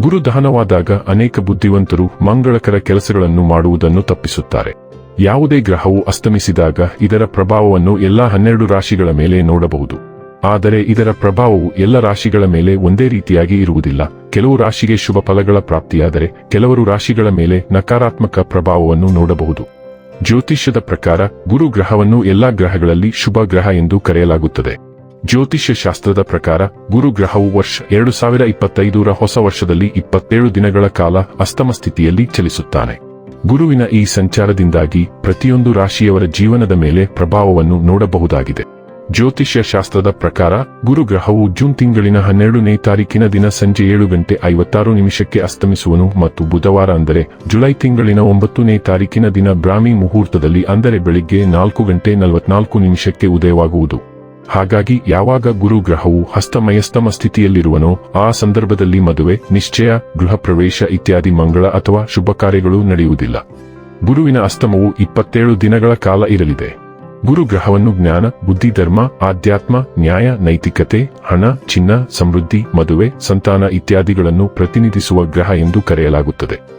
ಗುರು ದಹನವಾದಾಗ ಅನೇಕ ಬುದ್ಧಿವಂತರು ಮಂಗಳಕರ ಕೆಲಸಗಳನ್ನು ಮಾಡುವುದನ್ನು ತಪ್ಪಿಸುತ್ತಾರೆ. ಯಾವುದೇ ಗ್ರಹವು ಅಸ್ತಮಿಸಿದಾಗ ಇದರ ಪ್ರಭಾವವನ್ನು ಎಲ್ಲಾ ಹನ್ನೆರಡು ರಾಶಿಗಳ ಮೇಲೆ ನೋಡಬಹುದು. ಆದರೆ ಇದರ ಪ್ರಭಾವವು ಎಲ್ಲ ರಾಶಿಗಳ ಮೇಲೆ ಒಂದೇ ರೀತಿಯಾಗಿ ಇರುವುದಿಲ್ಲ. ಕೆಲವು ರಾಶಿಗೆ ಶುಭ ಫಲಗಳ ಪ್ರಾಪ್ತಿಯಾದರೆ ಕೆಲವರು ರಾಶಿಗಳ ಮೇಲೆ ನಕಾರಾತ್ಮಕ ಪ್ರಭಾವವನ್ನು ನೋಡಬಹುದು. ಜ್ಯೋತಿಷ್ಯದ ಪ್ರಕಾರ ಗುರು ಗ್ರಹವನ್ನು ಎಲ್ಲಾ ಗ್ರಹಗಳಲ್ಲಿ ಶುಭ ಗ್ರಹ ಎಂದು ಕರೆಯಲಾಗುತ್ತದೆ. ಜ್ಯೋತಿಷ್ಯ ಶಾಸ್ತ್ರದ ಪ್ರಕಾರ ಗುರು ಗ್ರಹವು ವರ್ಷ ಎರಡು ಸಾವಿರ ಇಪ್ಪತ್ತೈದರ ಹೊಸ ವರ್ಷದಲ್ಲಿ ಇಪ್ಪತ್ತೇಳು ದಿನಗಳ ಕಾಲ ಅಸ್ತಮ ಸ್ಥಿತಿಯಲ್ಲಿ ಚಲಿಸುತ್ತಾನೆ. ಗುರುವಿನ ಈ ಸಂಚಾರದಿಂದಾಗಿ ಪ್ರತಿಯೊಂದು ರಾಶಿಯವರ ಜೀವನದ ಮೇಲೆ ಪ್ರಭಾವವನ್ನು ನೋಡಬಹುದಾಗಿದೆ. ಜ್ಯೋತಿಷ್ಯ ಶಾಸ್ತ್ರದ ಪ್ರಕಾರ ಗುರು ಗ್ರಹವು ಜೂನ್ ತಿಂಗಳಿನ ಹನ್ನೆರಡನೇ ತಾರೀಕಿನ ದಿನ ಸಂಜೆ ಏಳು ಗಂಟೆ ಐವತ್ತಾರು ನಿಮಿಷಕ್ಕೆ ಅಸ್ತಮಿಸುವನು ಮತ್ತು ಬುಧವಾರ ಅಂದರೆ ಜುಲೈ ತಿಂಗಳಿನ ಒಂಬತ್ತನೇ ತಾರೀಕಿನ ದಿನ ಬ್ರಾಹ್ಮಿ ಮುಹೂರ್ತದಲ್ಲಿ ಅಂದರೆ ಬೆಳಿಗ್ಗೆ ನಾಲ್ಕು ಗಂಟೆ ನಲವತ್ನಾಲ್ಕು ನಿಮಿಷಕ್ಕೆ ಉದಯವಾಗುವುದು. ಹಾಗಾಗಿ ಯಾವಾಗ ಗುರು ಗ್ರಹವು ಹಸ್ತಮಯಸ್ತಮ ಸ್ಥಿತಿಯಲ್ಲಿರುವನೋ ಆ ಸಂದರ್ಭದಲ್ಲಿ ಮದುವೆ, ನಿಶ್ಚಯ, ಗೃಹ ಪ್ರವೇಶ ಇತ್ಯಾದಿ ಮಂಗಳ ಅಥವಾ ಶುಭ ಕಾರ್ಯಗಳು ನಡೆಯುವುದಿಲ್ಲ. ಗುರುವಿನ ಅಸ್ತಮವು ಇಪ್ಪತ್ತೇಳು ದಿನಗಳ ಕಾಲ ಇರಲಿದೆ. ಗುರು ಗ್ರಹವನ್ನು ಜ್ಞಾನ, ಬುದ್ಧಿ, ಧರ್ಮ, ಆಧ್ಯಾತ್ಮ, ನ್ಯಾಯ, ನೈತಿಕತೆ, ಹಣ, ಚಿನ್ನ, ಸಮೃದ್ಧಿ, ಮದುವೆ, ಸಂತಾನ ಇತ್ಯಾದಿಗಳನ್ನು ಪ್ರತಿನಿಧಿಸುವ ಗ್ರಹ ಎಂದು ಕರೆಯಲಾಗುತ್ತದೆ.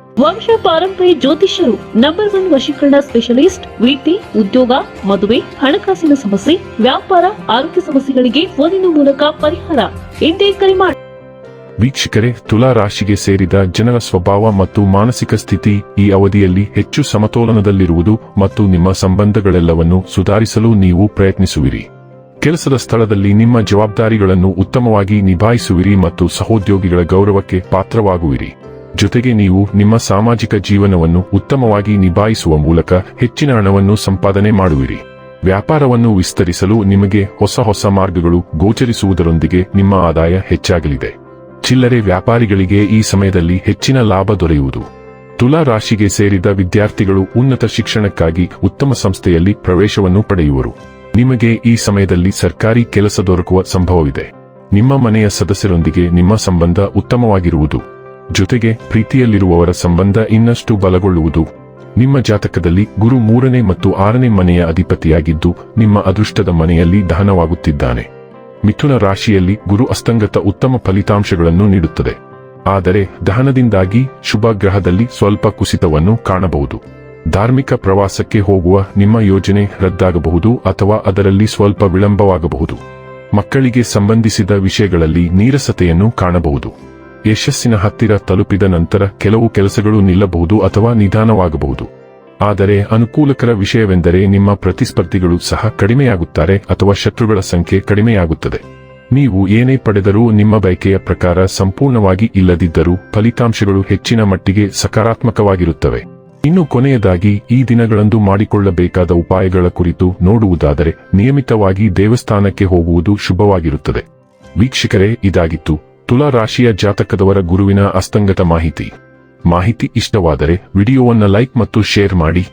ವಂಶ ಪಾರಂಪರ್ಯ ಜ್ಯೋತಿಷ್ಯರು ನಂಬರ್ ಒನ್ ವಶೀಕರಣ ಸ್ಪೆಷಲಿಸ್ಟ್ ವೀಟಿ ಉದ್ಯೋಗ, ಮದುವೆ, ಹಣಕಾಸಿನ ಸಮಸ್ಯೆ, ವ್ಯಾಪಾರ, ಆರೋಗ್ಯ ಸಮಸ್ಯೆಗಳಿಗೆ ಫೋನಿನ ಮೂಲಕ ಪರಿಹಾರ. ಎಂದೇ ಕರೆ ಮಾಡಿ ವೀಕ್ಷಕರೇ, ತುಲಾ ರಾಶಿಗೆ ಸೇರಿದ ಜನರ ಸ್ವಭಾವ ಮತ್ತು ಮಾನಸಿಕ ಸ್ಥಿತಿ ಈ ಅವಧಿಯಲ್ಲಿ ಹೆಚ್ಚು ಸಮತೋಲನದಲ್ಲಿರುವುದು ಮತ್ತು ನಿಮ್ಮ ಸಂಬಂಧಗಳೆಲ್ಲವನ್ನು ಸುಧಾರಿಸಲು ನೀವು ಪ್ರಯತ್ನಿಸುವಿರಿ. ಕೆಲಸದ ಸ್ಥಳದಲ್ಲಿ ನಿಮ್ಮ ಜವಾಬ್ದಾರಿಗಳನ್ನು ಉತ್ತಮವಾಗಿ ನಿಭಾಯಿಸುವಿರಿ ಮತ್ತು ಸಹೋದ್ಯೋಗಿಗಳ ಗೌರವಕ್ಕೆ ಪಾತ್ರವಾಗುವಿರಿ. ಜೊತೆಗೆ ನೀವು ನಿಮ್ಮ ಸಾಮಾಜಿಕ ಜೀವನವನ್ನು ಉತ್ತಮವಾಗಿ ನಿಭಾಯಿಸುವ ಮೂಲಕ ಹೆಚ್ಚಿನ ಹಣವನ್ನು ಸಂಪಾದನೆ ಮಾಡುವಿರಿ. ವ್ಯಾಪಾರವನ್ನು ವಿಸ್ತರಿಸಲು ನಿಮಗೆ ಹೊಸ ಹೊಸ ಮಾರ್ಗಗಳು ಗೋಚರಿಸುವುದರೊಂದಿಗೆ ನಿಮ್ಮ ಆದಾಯ ಹೆಚ್ಚಾಗಲಿದೆ. ಚಿಲ್ಲರೆ ವ್ಯಾಪಾರಿಗಳಿಗೆ ಈ ಸಮಯದಲ್ಲಿ ಹೆಚ್ಚಿನ ಲಾಭ ದೊರೆಯುವುದು. ತುಲಾ ರಾಶಿಗೆ ಸೇರಿದ ವಿದ್ಯಾರ್ಥಿಗಳು ಉನ್ನತ ಶಿಕ್ಷಣಕ್ಕಾಗಿ ಉತ್ತಮ ಸಂಸ್ಥೆಯಲ್ಲಿ ಪ್ರವೇಶವನ್ನು ಪಡೆಯುವರು. ನಿಮಗೆ ಈ ಸಮಯದಲ್ಲಿ ಸರ್ಕಾರಿ ಕೆಲಸ ದೊರಕುವ ಸಂಭವವಿದೆ. ನಿಮ್ಮ ಮನೆಯ ಸದಸ್ಯರೊಂದಿಗೆ ನಿಮ್ಮ ಸಂಬಂಧ ಉತ್ತಮವಾಗಿರುವುದು. ಜೊತೆಗೆ ಪ್ರೀತಿಯಲ್ಲಿರುವವರ ಸಂಬಂಧ ಇನ್ನಷ್ಟು ಬಲಗೊಳ್ಳುವುದು. ನಿಮ್ಮ ಜಾತಕದಲ್ಲಿ ಗುರು ಮೂರನೇ ಮತ್ತು ಆರನೇ ಮನೆಯ ಅಧಿಪತಿಯಾಗಿದ್ದು, ನಿಮ್ಮ ಅದೃಷ್ಟದ ಮನೆಯಲ್ಲಿ ದಹನವಾಗುತ್ತಿದ್ದಾನೆ. ಮಿಥುನ ರಾಶಿಯಲ್ಲಿ ಗುರು ಅಸ್ತಂಗತ ಉತ್ತಮ ಫಲಿತಾಂಶಗಳನ್ನು ನೀಡುತ್ತದೆ. ಆದರೆ, ದಹನದಿಂದಾಗಿ ಶುಭ ಗ್ರಹದಲ್ಲಿ ಸ್ವಲ್ಪ ಕುಸಿತವನ್ನು ಕಾಣಬಹುದು. ಧಾರ್ಮಿಕ ಪ್ರವಾಸಕ್ಕೆ ಹೋಗುವ ನಿಮ್ಮ ಯೋಜನೆ ರದ್ದಾಗಬಹುದು ಅಥವಾ ಅದರಲ್ಲಿ ಸ್ವಲ್ಪ ವಿಳಂಬವಾಗಬಹುದು. ಮಕ್ಕಳಿಗೆ ಸಂಬಂಧಿಸಿದ ವಿಷಯಗಳಲ್ಲಿ ನೀರಸತೆಯನ್ನು ಕಾಣಬಹುದು. ಯಶಸ್ಸಿನ ಹತ್ತಿರ ತಲುಪಿದ ನಂತರ ಕೆಲವು ಕೆಲಸಗಳು ನಿಲ್ಲಬಹುದು ಅಥವಾ ನಿಧಾನವಾಗಬಹುದು. ಆದರೆ ಅನುಕೂಲಕರ ವಿಷಯವೆಂದರೆ ನಿಮ್ಮ ಪ್ರತಿಸ್ಪರ್ಧಿಗಳು ಸಹ ಕಡಿಮೆಯಾಗುತ್ತಾರೆ ಅಥವಾ ಶತ್ರುಗಳ ಸಂಖ್ಯೆ ಕಡಿಮೆಯಾಗುತ್ತದೆ. ನೀವು ಏನೇ ಪಡೆದರೂ ನಿಮ್ಮ ಬಯಕೆಯ ಪ್ರಕಾರ ಸಂಪೂರ್ಣವಾಗಿ ಇಲ್ಲದಿದ್ದರೂ ಫಲಿತಾಂಶಗಳು ಹೆಚ್ಚಿನ ಮಟ್ಟಿಗೆ ಸಕಾರಾತ್ಮಕವಾಗಿರುತ್ತವೆ. ಇನ್ನು ಕೊನೆಯದಾಗಿ, ಈ ದಿನಗಳಂದು ಮಾಡಿಕೊಳ್ಳಬೇಕಾದ ಉಪಾಯಗಳ ಕುರಿತು ನೋಡುವುದಾದರೆ, ನಿಯಮಿತವಾಗಿ ದೇವಸ್ಥಾನಕ್ಕೆ ಹೋಗುವುದು ಶುಭವಾಗಿರುತ್ತದೆ. ವೀಕ್ಷಕರೇ, ಇದಾಗಿತ್ತು. ತುಲಾ ರಾಶಿಯ ಜಾತಕದವರ ಗುರುವಿನ ಅಸ್ತಂಗತ ಮಾಹಿತಿ. ಮಾಹಿತಿ ಇಷ್ಟವಾದರೆ ವಿಡಿಯೋವನ್ನು ಲೈಕ್ ಮತ್ತು ಶೇರ್ ಮಾಡಿ.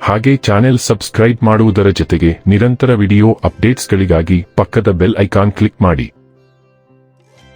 ಹಾಗೆ ಚಾನೆಲ್ ಸಬ್ಸ್ಕ್ರೈಬ್ ಮಾಡುವುದರ ಜೊತೆಗೆ ನಿರಂತರ ವಿಡಿಯೋ ಅಪ್ಡೇಟ್ಸ್ಗಳಿಗಾಗಿ ಪಕ್ಕದ ಬೆಲ್ ಐಕಾನ್ ಕ್ಲಿಕ್ ಮಾಡಿ.